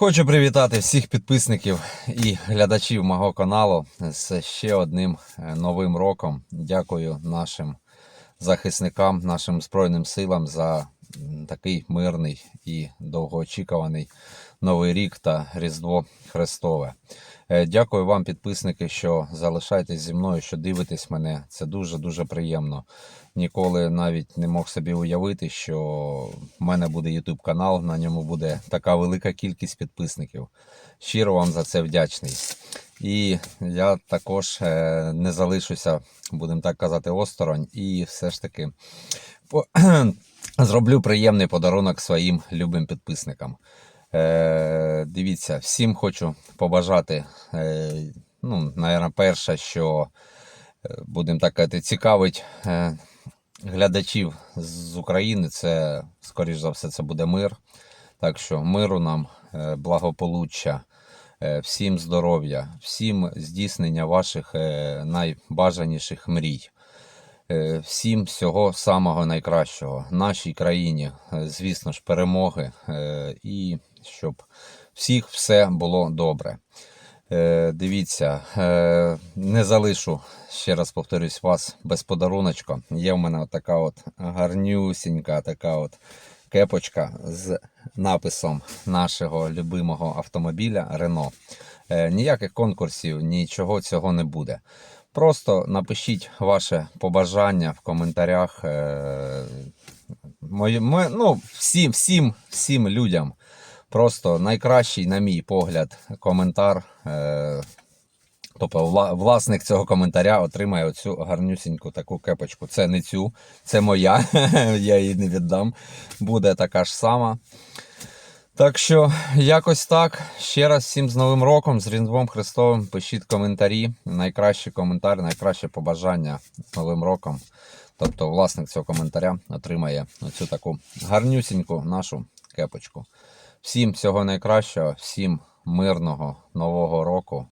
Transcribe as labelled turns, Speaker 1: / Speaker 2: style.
Speaker 1: Хочу привітати всіх підписників і глядачів мого каналу з ще одним е, новим роком. Дякую нашим захисникам, нашим Збройним силам за такий мирний і довгоочікуваний новий рік та Різдво Христове. Е, Дякую вам, підписники, що залишаєтесь зі мною, що дивитесь мене. Це дуже дуже приємно. Ніколи навіть не мог собі уявити, що в мене буде YouTube канал, на ньому буде така велика кількість підписників. Щиро вам за це вдячний. І я також е, не залишуся, будемо так казати, осторонь, і все ж таки зроблю приємний подарунок своїм любим підписникам. Е, дивіться, всім хочу побажати. Е, ну, наверное, перше, що е, будемо так казати, цікавить е, глядачів з України, це, скоріш за все, це буде мир. Так що миру нам, благополуччя, всім здоров'я, всім здійснення ваших найбажаніших мрій. Е, Всім всього самого найкращого нашій країні, е, звісно ж, перемоги е, і щоб всіх все було добре. Дивіться, не залишу, ще раз повторюсь, вас без подаруночка. Є в мене така от гарнюсінька така от кепочка з написом нашого любимого автомобіля Рено. Ніяких конкурсів, нічого цього не буде. Просто напишіть ваше побажання в коментарях. е, Мої, ми, ну, всім, всім, всім людям. Просто найкращий, на мій погляд, коментар. Е, тобто власник цього коментаря отримає оцю гарнюсіньку таку кепочку. Це не цю, це моя. Я її не віддам. Буде така ж сама. Так що, якось так. Ще раз всім з Новим роком, з Різдвом Христовим. Пишіть коментарі. Найкращий коментар, найкраще побажання з Новим роком. Тобто, власник цього коментаря отримає оцю таку гарнюсіньку нашу кепочку. Всім всього найкращого, всім мирного нового року